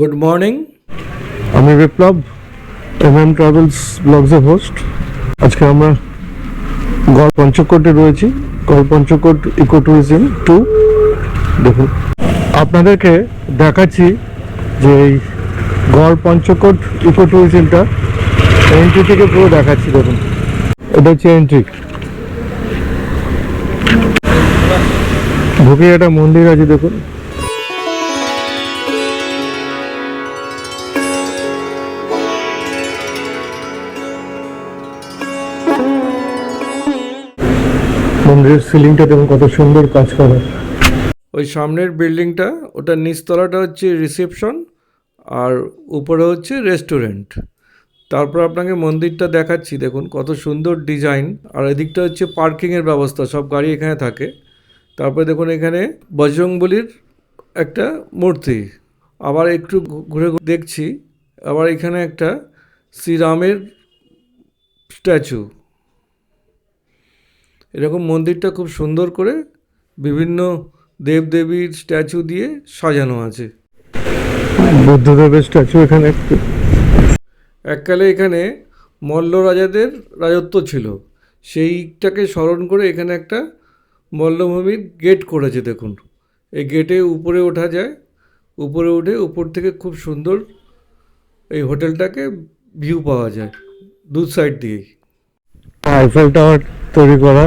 Good morning আমি বিপ্লব, M M travels ব্লগসের host আজকে আমরা গড় পঞ্চকোটে রয়েছি। গড় পঞ্চকোট ইকো ট্যুরিজম টু দেখুন, আপনাদেরকে দেখাচ্ছি যে এই গড় পঞ্চকোট ইকো ট্যুরিজমটা এন্ট্রি থেকে পুরো দেখাচ্ছি, দেখুন। এটা হচ্ছে এন্ট্রি ঢুকে একটা মন্দির আছে, দেখুন। মন্দিরের সিলিংটা দেখুন কত সুন্দর কাজ করা। ওই সামনের বিল্ডিংটা, ওটার নিচতলাটা হচ্ছে রিসেপশন, আর উপরে হচ্ছে রেস্টুরেন্ট। তারপর আপনাকে মন্দিরটা দেখাচ্ছি, দেখুন কত সুন্দর ডিজাইন। আর এদিকটা হচ্ছে পার্কিংয়ের ব্যবস্থা, সব গাড়ি এখানে থাকে। তারপরে দেখুন এখানে বজরংবলির একটা মূর্তি। আবার একটু ঘুরে ঘুরে দেখছি, আবার এখানে একটা শ্রীরামের স্ট্যাচু। এরকম মন্দিরটা খুব সুন্দর করে বিভিন্ন দেবদেবীর স্ট্যাচু দিয়ে সাজানো আছে। বুদ্ধদেবের স্ট্যাচু এখানে এককালে এখানে মল্ল রাজাদের রাজত্ব ছিল। সেইটাকে স্মরণ করে এখানে একটা মল্লভূমির গেট করেছে দেখুন। এই গেটে উপরে ওঠা যায় উপরে উঠে উপর থেকে খুব সুন্দর এই হোটেলটাকে ভিউ পাওয়া যায় দু সাইড দিয়েই। আইফেল টাওয়ার তৈরি করা।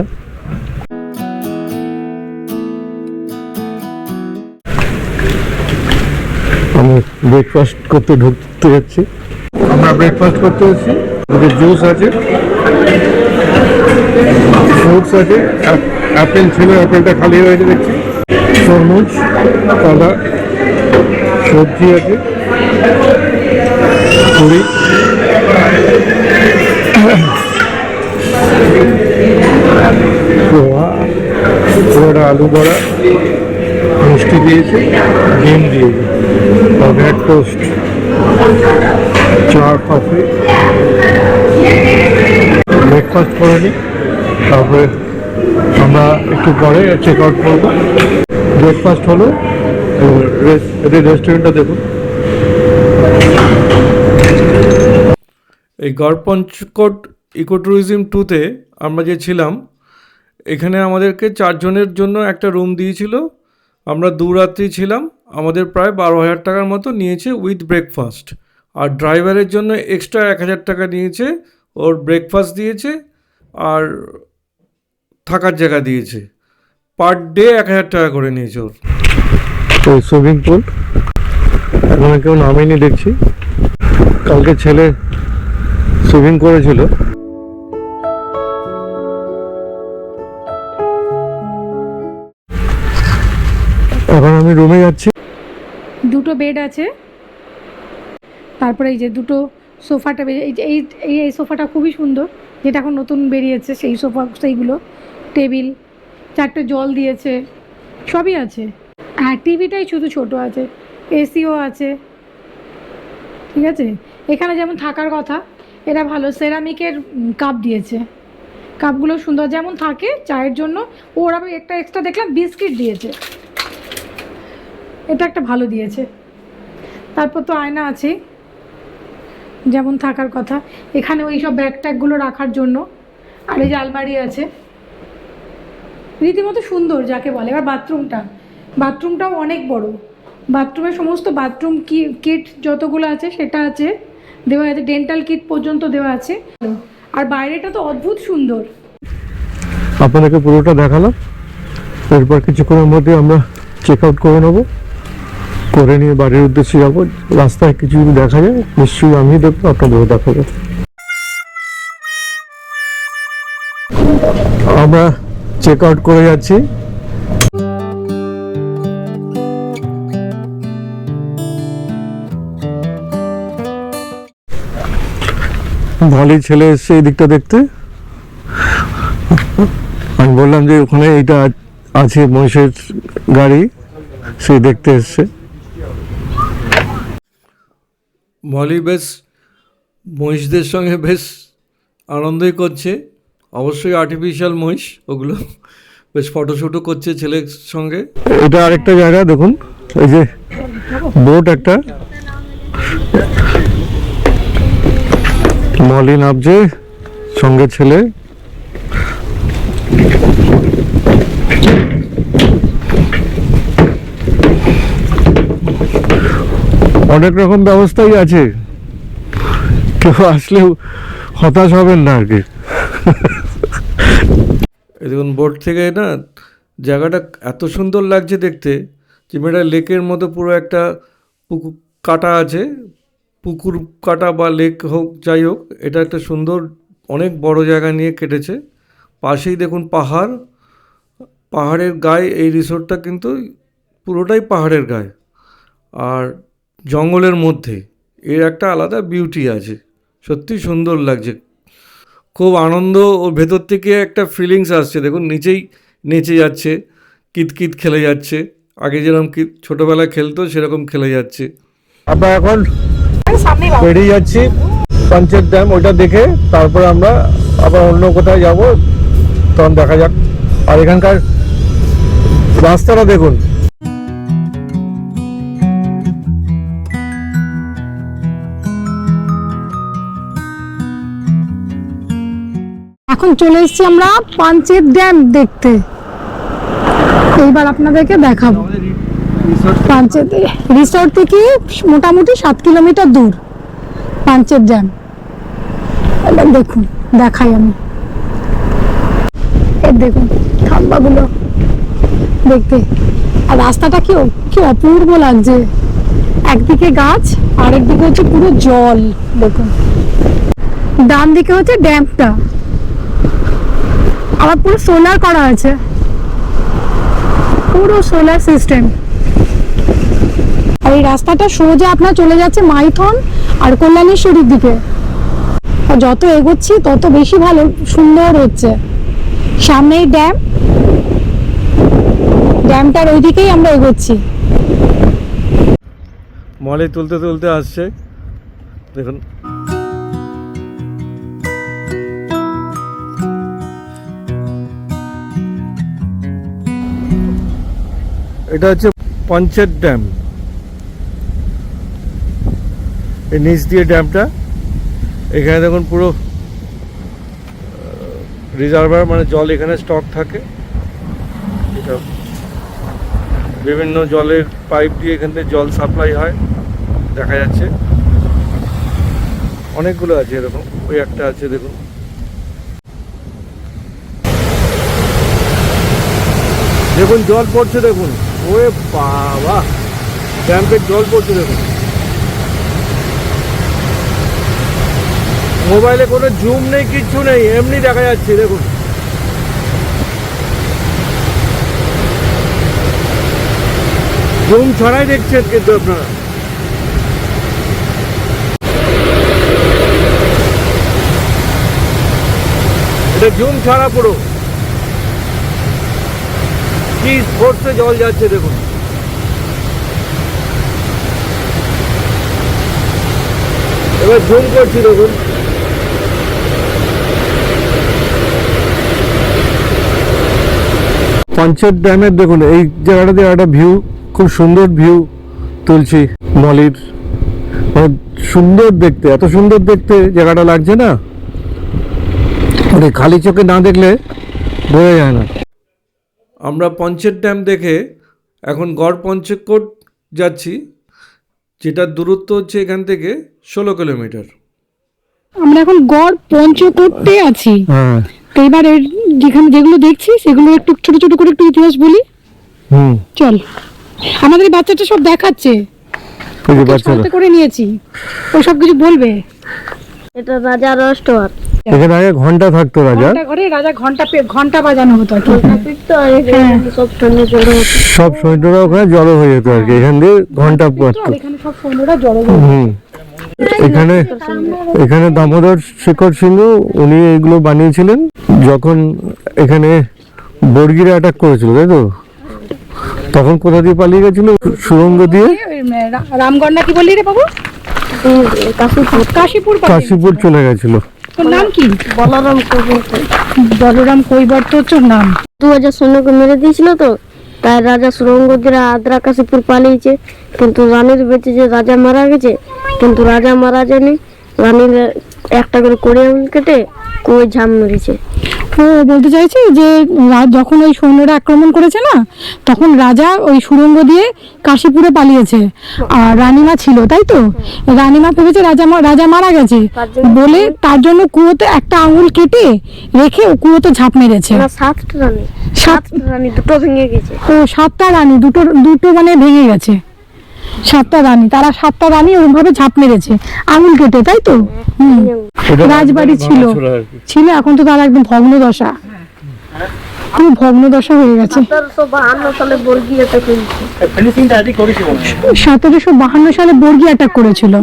আমি ব্রেকফাস্ট করতে ঢুকতে যাচ্ছি। আমরা ব্রেকফাস্ট করতে যাচ্ছি। জুস আছে। ফ্রুটস আছে। অ্যাপেল ছিল অ্যাপেলটা খালি হয়েছে দেখছি। তরমুজ কলা সবজি আছে। পুরি। পোহাটা আলু বড়া, মিষ্টি দিয়েছে, ডিম দিয়েছে ব্রেড টোস্ট, চা, কফি। ব্রেকফাস্ট করে নিই, তারপরে আমরা একটু পরে চেক আউট করব। ব্রেকফাস্ট হলো রেস্টুরেন্টটা দেখুন এই গড় পঞ্চকোট ইকো ট্যুরিজম টুতে আমরা যে ছিলাম এখানে আমাদেরকে চারজনের জন্য একটা রুম দিয়েছিল। আমরা দু রাত্রি ছিলাম, আমাদের প্রায় বারো হাজার টাকার মতো নিয়েছে উইথ ব্রেকফাস্ট। আর ড্রাইভারের জন্য এক্সট্রা এক হাজার টাকা নিয়েছে, ওর ব্রেকফাস্ট দিয়েছে, আর থাকার জায়গা দিয়েছে। পার ডে এক হাজার টাকা করে নিয়েছে ওর। ওই সুইমিং পুল, এখন কেউ নামেনি দেখছি। কালকে ছেলে সুইমিং করেছিল। আমি রুমে যাচ্ছি। দুটো বেড আছে। তারপরে এই যে দুটো সোফাটা এই যে, এই এই সোফাটা খুবই সুন্দর। যেটা এখন নতুন বেরিয়েছে, সেই সোফা, সেইগুলো। টেবিল, চারটে জল দিয়েছে, সবই আছে। হ্যাঁ টিভিটাই শুধু ছোট আছে, এসিও আছে। ঠিক আছে? এখানে যেমন থাকার কথা, এরা ভালো সেরামিকের কাপ দিয়েছে। কাপগুলো সুন্দর যেমন থাকে, চায়ের জন্য। ওর একটা এক্সট্রা দেখলাম, বিস্কিট দিয়েছে। এটা একটা ভালো দিয়েছে। তারপর তো আয়না আছে, যেমন থাকার কথা। এখানে ওই সব ব্যাগ ট্যাগগুলো রাখার জন্য আর এই যে আলমারি আছে। রীতিমতো সুন্দর যাকে বলে। এবার বাথরুমটা বাথরুমটাও অনেক বড়। বাথরুমের সমস্ত বাথরুম কি কিট যতগুলো আছে সেটা আছে। দেওয়া আছে ডেন্টাল কিট পর্যন্ত দেওয়া আছে। আর বাইরেটা তো অদ্ভুত সুন্দর। আপনাদেরকে পুরোটা দেখালাম। এরপর কিছুক্ষণের মধ্যে আমরা চেক আউট করে নেব। করে নিয়ে বাড়ির উদ্দেশ্যে যাব। রাস্তায় কিছু যদি দেখা যায়, নিশ্চয়ই আমি দেখব আপনাদেরও দেখাবো আমরা চেক আউট করে যাচ্ছি। ভালোই ছেলে এসছে এই দিকটা দেখতে। আমি বললাম যে ওখানে এইটা আছে মহিষের গাড়ি, সে দেখতে এসছে। মলি বেশ মহিষদের সঙ্গে বেশ আনন্দই করছে। অবশ্যই আর্টিফিশিয়াল মহিষ, ওগুলো বেশ ফটোশ্যুটও করছে ছেলের সঙ্গে। এটা আরেকটা জায়গা, দেখুন, এই যে বোট একটা। মলি নাবজে, সঙ্গে ছেলে। অনেক রকম ব্যবস্থাই আছে। কেউ আসলেও হতাশ হবেন না আর কি। দেখুন বোট থেকে না জায়গাটা এত সুন্দর লাগছে দেখতে যে মেয়েটা লেকের মতো পুরো একটা পুকুর কাটা আছে। পুকুর কাটা বা লেক হোক, যাই হোক, এটা একটা সুন্দর, অনেক বড় জায়গা নিয়ে কেটেছে। পাশেই দেখুন পাহাড়। পাহাড়ের গায়ে এই রিসোর্টটা কিন্তু পুরোটাই পাহাড়ের গায়ে। আর জঙ্গলের মধ্যে। এর একটা আলাদা বিউটি আছে। সত্যি সুন্দর লাগছে। খুব আনন্দ ওর ভেতর থেকে একটা ফিলিংস আসছে। দেখুন, নিচেই নেচে যাচ্ছে, কিতকিত খেলে যাচ্ছে। আগে যেরকম কি ছোটোবেলায় খেলতো, সেরকম খেলে যাচ্ছে। আমরা এখন বেরিয়ে যাচ্ছি পঞ্চায়েত ড্যাম ওইটা দেখে তারপরে আমরা আবার অন্য কোথায় যাব। তখন দেখা যাক। আর এখানকার রাস্তাটা দেখুন। এখন চলে এসেছি আমরা পাঞ্চেত ড্যাম দেখতে। এইবার আপনাদেরকে দেখাবো। পাঞ্চেত রিসোর্ট থেকে মোটামুটি সাত কিলোমিটার দূর, পাঞ্চেত ড্যাম। দেখুন, দেখাই আমি। দেখুন, খাম্বাগুলো দেখতে। আর রাস্তাটা কি কি অপূর্ব লাগছে। একদিকে গাছ আর একদিকে হচ্ছে পুরো জল, দেখুন। ডান দিকে হচ্ছে ড্যামটা। আবার পুরো সোলার করা আছে। পুরো সোলার সিস্টেম। আর এই রাস্তাটা সোজা আপনার চলে যাচ্ছে মাইথন আর কল্যাণেশ্বরীর দিকে। আর যত এগোচ্ছি, তত বেশি ভালো, সুন্দর হচ্ছে। সামনেই ড্যাম। ড্যামটার ওইদিকেই আমরা এগোচ্ছি। মলে তুলতে তুলতে আসছে। দেখুন এটা হচ্ছে পঞ্চায়েত ড্যাম। এই নিচ দিয়ে ড্যামটা। এখানে দেখুন পুরো রিজার্ভার মানে জল এখানে স্টক থাকে। এটা বিভিন্ন জলের পাইপ দিয়ে এখান থেকে জল সাপ্লাই হয়। দেখা যাচ্ছে। অনেকগুলো আছে এরকম। ওই একটা আছে, দেখুন। দেখুন, জল পড়ছে, দেখুন। ওরে বাবা। ড্যাম্পের জল পড়ছে দেখুন মোবাইলে কোনো জুম নেই, কিচ্ছু নেই, এমনি দেখা যাচ্ছে, দেখুন। জুম ছড়াই দেখছেন কিন্তু আপনারা। এটা জুম ছাড়া পুরো। কি ফোর্সে জল যাচ্ছে দেখুন। এবার জুম করছি দেখুন। পঞ্চায়েত ড্যামের দেখুন, এই জায়গাটা দিয়ে একটা ভিউ খুব সুন্দর ভিউ তুলছি মলির। মানে সুন্দর দেখতে, এত সুন্দর দেখতে জায়গাটা লাগছে না? মানে খালি চোখে না দেখলে বোঝা যায় না। আমরা পঞ্চের ড্যাম দেখে এখন গড় পঞ্চকোট যাচ্ছি যেটার দূরত্ব হচ্ছে এখান থেকে ষোলো কিলোমিটার। আমরা এখন গড় পঞ্চকোটে আছি। হ্যাঁ। তো এবার যেখানে যেগুলো দেখছি সেগুলো একটু ছোট ছোট করে একটু ইতিহাস বলি। হুম। চল। আমাদের বাচ্চাটা সব দেখাচ্ছে। করে নিয়েছি। ও সব কিছু বলবে। এটা রাজার রেস্টোরার এখানে আগে ঘণ্টা থাকতো রাজা। ঘণ্টা ঘরে রাজা ঘণ্টা ঘণ্টা বাজানো হতো হ্যাঁ। সব হতো। সব সৈন্যরা ওখানে জড়ো হয়ে যেত আর কি। এখান দিয়ে ঘণ্টা পড়তো এখানে সব সৈন্যরা জড়ো হয়ে হুম। এখানে এখানে দামোদর শেখর সিংহ উনি এগুলো বানিয়েছিলেন যখন এখানে বর্গিরা অ্যাটাক করেছিল তাই তো? তখন কোথা দিয়ে পালিয়ে গেছিল? সুরঙ্গ দিয়ে? রামগড় না কি বললি রে বাবু? কাশিপুর। কাশীপুর কাশীপুর চলে গেছিল। তোর নাম কি? বলরাম বলরাম কৈবর্ত হচ্ছে নাম। দু হাজার সৈন্যকে মেরে দিয়েছিল তো তাই রাজা সুরঙ্গ আদ্রা কাশীপুর পালিয়েছে। কিন্তু রানীর বেঁচে যে রাজা মারা গেছে কিন্তু রাজা মারা যায়নি। রানীর একটা করে করে কেটে কুয়ে ঝাম মেরেছে। বলতে চাইছি যে যখন ওই সৈন্যরা আক্রমণ করেছে না তখন রাজা ওই সুড়ঙ্গ দিয়ে কাশীপুরে পালিয়েছে। আর রানীমা ছিল তাই তো? রানীমা ভেবেছে রাজা রাজা মারা গেছে। বলে তার জন্য কুয়োতে একটা আঙুল কেটে রেখে ও কুয়োতে ঝাঁপ মেরেছে। সাতটা রানী দুটো ভেঙে গেছে। ও সাতটা রানী দুটো দুটো মানে ভেঙে গেছে। সাতটা রানী তারা সাতটা রানী ওরভাবে ঝাঁপ মেরেছে। আঙুল কেটে তাই তো? হুম। রাজবাড়ি ছিল। ছিল এখন তো তারা একদম ভগ্ন দশা পুরো ভগ্ন দশা হয়ে গেছে। সতেরোশো বাহান্ন সালে বর্গি অ্যাটাক করেছিল।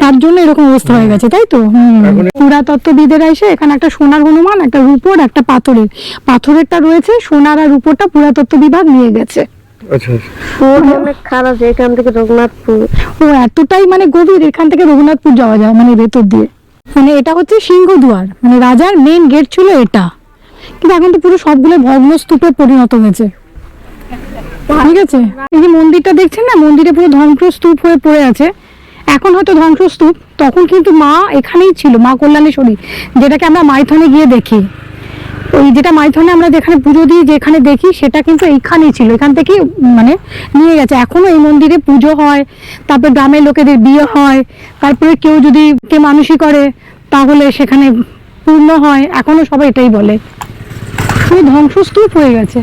তার জন্য এরকম অবস্থা হয়ে গেছে তাই তো? হুম। পুরাতত্ত্ববিদেরা এসে এখানে একটা সোনার হনুমান একটা রূপোর একটা পাথরের। পাথরেরটা রয়েছে সোনার আর রূপোরটা পুরাতত্ত্ব বিভাগ নিয়ে গেছে। আচ্ছা আচ্ছা। খারাপ এখান থেকে রঘুনাথপুর। ও এতটাই মানে গভীর এখান থেকে রঘুনাথপুর যাওয়া যায় মানে ভেতর দিয়ে। মানে এটা হচ্ছে সিংহদুয়ার মানে রাজার মেন গেট ছিল এটা। কিন্তু এখন তো পুরো সবগুলো ভগ্ন স্তূপে পরিণত হয়েছে। ঠিক আছে? এই যে মন্দিরটা দেখছেন না মন্দিরে পুরো ধ্বংসস্তূপ হয়ে পড়ে আছে। এখন হয়তো ধ্বংসস্তূপ তখন কিন্তু মা এখানেই ছিল মা কল্যাণেশ্বরী যেটাকে আমরা মাইথনে গিয়ে দেখি। ওই যেটা মাইথনে আমরা যেখানে পুজো দিই, যেখানে দেখি, সেটা কিন্তু এইখানেই ছিল। এখান থেকে মানে নিয়ে গেছে। এখনও এই মন্দিরে পুজো হয়, তারপর গ্রামের লোকেদের বিয়ে হয়, তারপরে কেউ যদি কে মানুষই করে, তাহলে সেখানে পূর্ণ হয়। এখনও সবাই এটাই বলে। পুরো ধ্বংসস্তূপ হয়ে গেছে।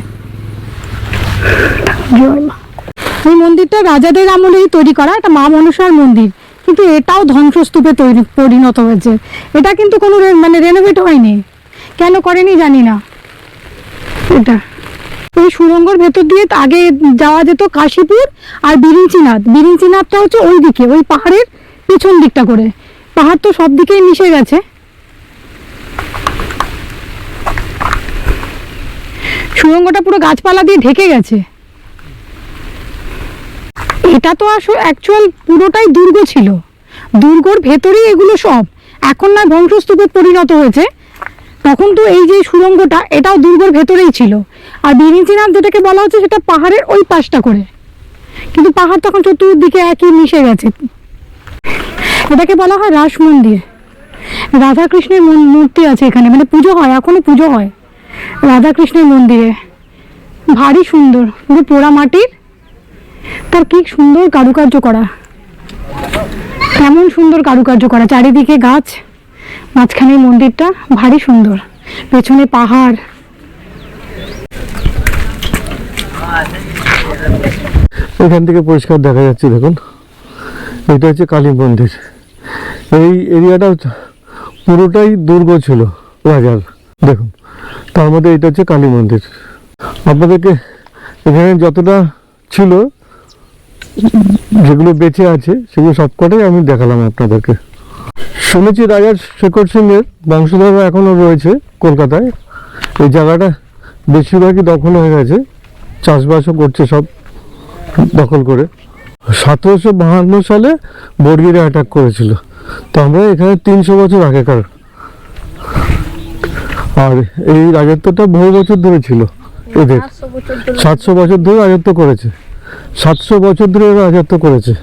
এই মন্দিরটা রাজাদের আমলেই তৈরি করা একটা মা মনসার মন্দির। কিন্তু এটাও ধ্বংসস্তূপে তৈরি, পরিণত হয়েছে। এটা কিন্তু কোনো মানে রেনোভেট হয়নি। কেন করেনি জানি না। এটা। ওই সুরঙ্গর ভেতর দিয়ে আগে যাওয়া যেত কাশীপুর আর বিরিঞ্চিনাথ। বিরিঞ্চিনাথটা হচ্ছে ওই দিকে, ওই পাহাড়ের পিছন দিকটা করে। পাহাড় তো সব দিকেই মিশে গেছে। সুরঙ্গটা পুরো গাছপালা দিয়ে ঢেকে গেছে। এটা তো আসলে অ্যাকচুয়াল পুরোটাই দুর্গ ছিল। দুর্গর ভেতরেই এগুলো সব। এখন না ধ্বংসস্তূপে পরিণত হয়েছে। তখন তো এই যে সুড়ঙ্গটা, এটাও দুর্গর ভেতরেই ছিল। আর বিরিঞ্চিনাথ যেটাকে বলা হচ্ছে সেটা পাহাড়ের ওই পাশটা করে। কিন্তু পাহাড় তখন চতুর্দিকে একই মিশে গেছে। এটাকে বলা হয় রাস মন্দির। রাধাকৃষ্ণের মূর্তি আছে এখানে মানে পুজো হয়, এখনও পুজো হয় রাধাকৃষ্ণের মন্দিরে। ভারী সুন্দর, পুরো পোড়া মাটির তার কি সুন্দর কারুকার্য করা। কেমন সুন্দর কারুকার্য করা, চারিদিকে গাছ। মাঝখানে মন্দিরটা ভারী সুন্দর, পেছনে পাহাড়। এখান থেকে পরিষ্কার দেখা যাচ্ছে, দেখুন। এটা হচ্ছে কালী মন্দির। এই এরিয়াটা পুরোটাই দুর্গ ছিল, রাজার। দেখুন, তার মধ্যে এটা হচ্ছে কালী মন্দির। আপনাদেরকে এখানে যতটা ছিল, যেগুলো বেঁচে আছে, সেগুলো সবকটাই আমি দেখালাম আপনাদেরকে। শুনেছি রাজার শেখর সিংয়ের বংশধররা এখনও রয়েছে কলকাতায়। এই জায়গাটা বেশিরভাগই দখল হয়ে গেছে চাষবাসও করছে সব দখল করে। সতেরোশো বাহান্ন সালে বর্গিরে অ্যাটাক করেছিল। তো আমরা এখানে তিনশো বছর আগেকার। আর এই রাজত্বটা বহু বছর ধরে ছিল এদের। সাতশো বছর ধরে। রাজত্ব করেছে। সাতশো বছর ধরে রাজত্ব করেছে।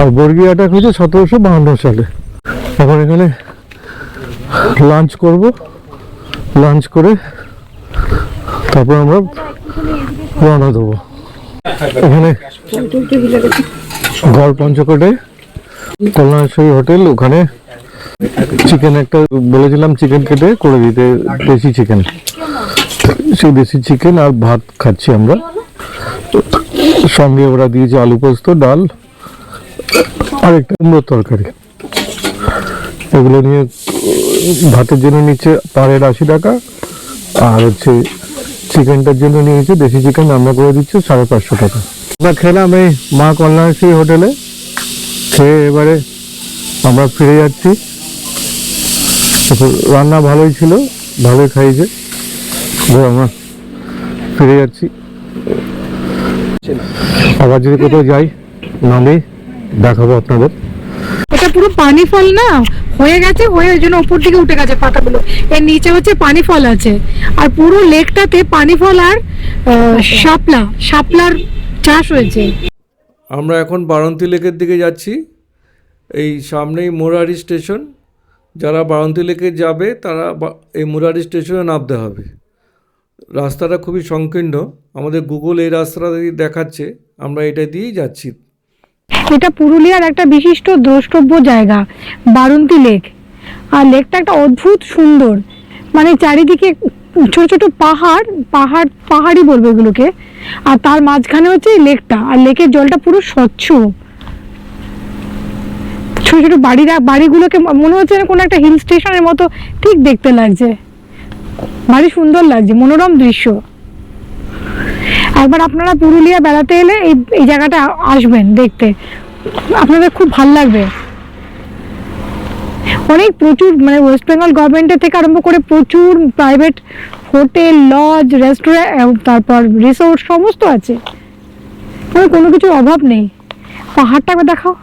আর বর্গি অ্যাটাক হয়েছে সতেরোশো বাহান্ন সালে। এখন এখানে লাঞ্চ করব। লাঞ্চ করে তারপর আমরা রওনা দেবো। এখানে গড় পঞ্চকোটে কল্যাণেশ্বরী হোটেল, ওখানে চিকেন একটা বলেছিলাম চিকেন কেটে করে দিতে, দেশি চিকেন সেই দেশি চিকেন আর ভাত খাচ্ছি আমরা। সঙ্গে ওরা দিয়েছে আলু পোস্ত, ডাল আর একটা কুমড়োর তরকারি। এগুলো নিয়ে ভাতের জন্য নিচ্ছে পারের আশি টাকা, আর হচ্ছে চিকেনটার জন্য নিয়েছে দেশি চিকেন রান্না করে দিচ্ছে সাড়ে পাঁচশো টাকা। আমরা খেলাম এই মা কল্যাণশ্রী হোটেলে, খেয়ে এবারে আমরা ফিরে যাচ্ছি। রান্না ভালোই ছিল, ভালোই এবার আমরা ফিরে যাচ্ছি। আবার যদি কোথাও যাই, নামে দেখাবো আপনাদের। এটা পুরো পানি ফল না? হয়ে গেছে, হয়ে ওই জন্য উপর দিকে উঠে গেছে পাতাগুলো। এর নিচে হচ্ছে পানি ফল আছে। আর পুরো লেকটাতে পানি ফল আর শাপলা, শাপলার চাষ হয়েছে। আমরা এখন বারন্তি লেকের দিকে যাচ্ছি। এই সামনেই মোরারি স্টেশন। যারা বারন্তি লেকে যাবে, তারা এই মুরারি স্টেশনে নামতে হবে। রাস্তাটা খুবই সংকীর্ণ। আমাদের গুগল এই রাস্তাটা দেখাচ্ছে। আমরা এটা দিয়েই যাচ্ছি। এটা পুরুলিয়ার একটা বিশিষ্ট দ্রষ্টব্য জায়গা, বারুন্তি লেক। আর লেকটা একটা অদ্ভুত সুন্দর। মানে চারিদিকে ছোট ছোট পাহাড় পাহাড় পাহাড়ই বলব এগুলোকে। আর তার মাঝখানে হচ্ছে লেকটা। আর লেকের জলটা পুরো স্বচ্ছ। ছোট ছোট বাড়িরা, বাড়িগুলোকে মনে হচ্ছে কোনো একটা হিল স্টেশনের মতো। ঠিক দেখতে লাগছে। ভারী সুন্দর লাগছে, মনোরম দৃশ্য। একবার আপনারা পুরুলিয়া বেড়াতে এলে এই এই জায়গাটা আসবেন দেখতে। আপনাদের খুব ভালো লাগবে। অনেক প্রচুর মানে ওয়েস্ট বেঙ্গল গভর্নমেন্টের থেকে আরম্ভ করে প্রচুর প্রাইভেট হোটেল লজ রেস্টুরেন্ট তারপর রিসোর্ট সমস্ত আছে। কোনো কিছুর অভাব নেই। পাহাড়টা দেখাও,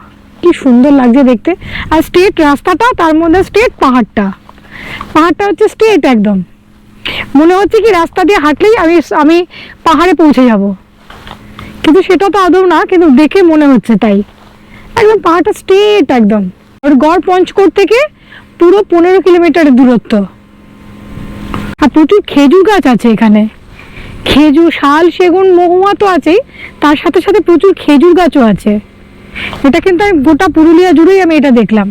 কি সুন্দর লাগছে দেখতে। আর স্টেট রাস্তাটা, তার মধ্যে স্টেট পাহাড়টা। পাহাড়টা হচ্ছে স্টেট একদম। মনে হচ্ছে কি রাস্তা দিয়ে হাঁটলেই আমি আমি পাহাড়ে পৌঁছে যাব। কিন্তু সেটা তো আদৌ না, কিন্তু দেখে মনে হচ্ছে তাই। একদম পাহাড়টা স্ট্রেট একদম। আর গড় পঞ্চকোট থেকে পুরো পনেরো কিলোমিটারের দূরত্ব। আর প্রচুর খেজুর গাছ আছে এখানে। খেজুর, শাল, সেগুন, মহুয়া তো আছেই। তার সাথে সাথে প্রচুর খেজুর গাছও আছে। এটা কিন্তু আমি গোটা পুরুলিয়া জুড়েই আমি এটা দেখলাম।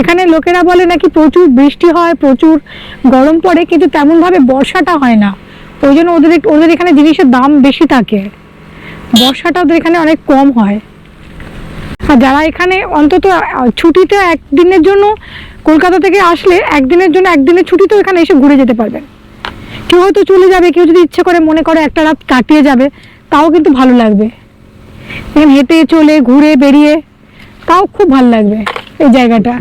এখানে লোকেরা বলে নাকি প্রচুর বৃষ্টি হয়, প্রচুর গরম পড়ে, কিন্তু তেমন ভাবে বর্ষাটা হয় না। ওই জন্য ওদের ওদের এখানে জিনিসের দাম বেশি থাকে। বর্ষাটা ওদের এখানে অনেক কম হয়। আর যারা এখানে অন্তত ছুটিতে একদিনের জন্য কলকাতা থেকে আসলে একদিনের জন্য একদিনের ছুটিতেও এখানে এসে ঘুরে যেতে পারবেন। কেউ হয়তো চলে যাবে, কেউ যদি ইচ্ছে করে, মনে করে একটা রাত কাটিয়ে যাবে, তাও কিন্তু ভালো লাগবে। হেঁটে চলে, ঘুরে বেরিয়ে, তাও খুব ভালো লাগবে এই জায়গাটা।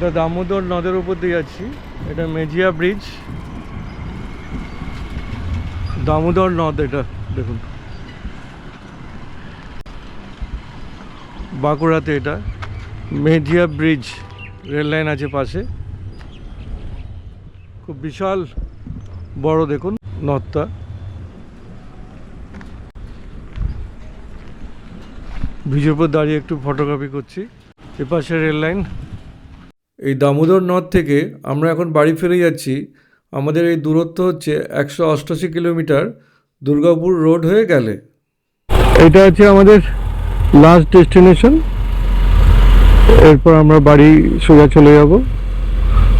এটা দামোদর নদের উপর দিয়ে যাচ্ছি। এটা মেজিয়া ব্রিজ। দামোদর নদ এটা, দেখুন। বাঁকুড়াতে এটা। মেজিয়া ব্রিজ রেল লাইন আছে পাশে। খুব বিশাল বড়, দেখুন, নদটা। ব্রিজের উপর দাঁড়িয়ে একটু ফটোগ্রাফি করছি। এপাশে রেল লাইন। এই দামোদর নদ থেকে আমরা এখন বাড়ি ফিরে যাচ্ছি। আমাদের এই দূরত্ব হচ্ছে একশো অষ্টআশি কিলোমিটার। দুর্গাপুর রোড হয়ে গেলে। এটা হচ্ছে আমাদের লাস্ট ডেস্টিনেশন এরপর আমরা বাড়ি সোজা চলে যাব।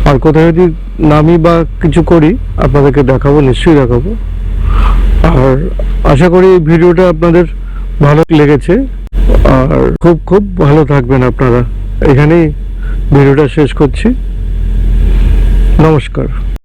আর কোথায় যদি নামি বা কিছু করি, আপনাদেরকে দেখাবো, নিশ্চয়ই দেখাবো। আর আশা করি এই ভিডিওটা আপনাদের ভালো লেগেছে। আর খুব খুব ভালো থাকবেন আপনারা। এখানেই ভিডিওটা শেষ করছি। নমস্কার।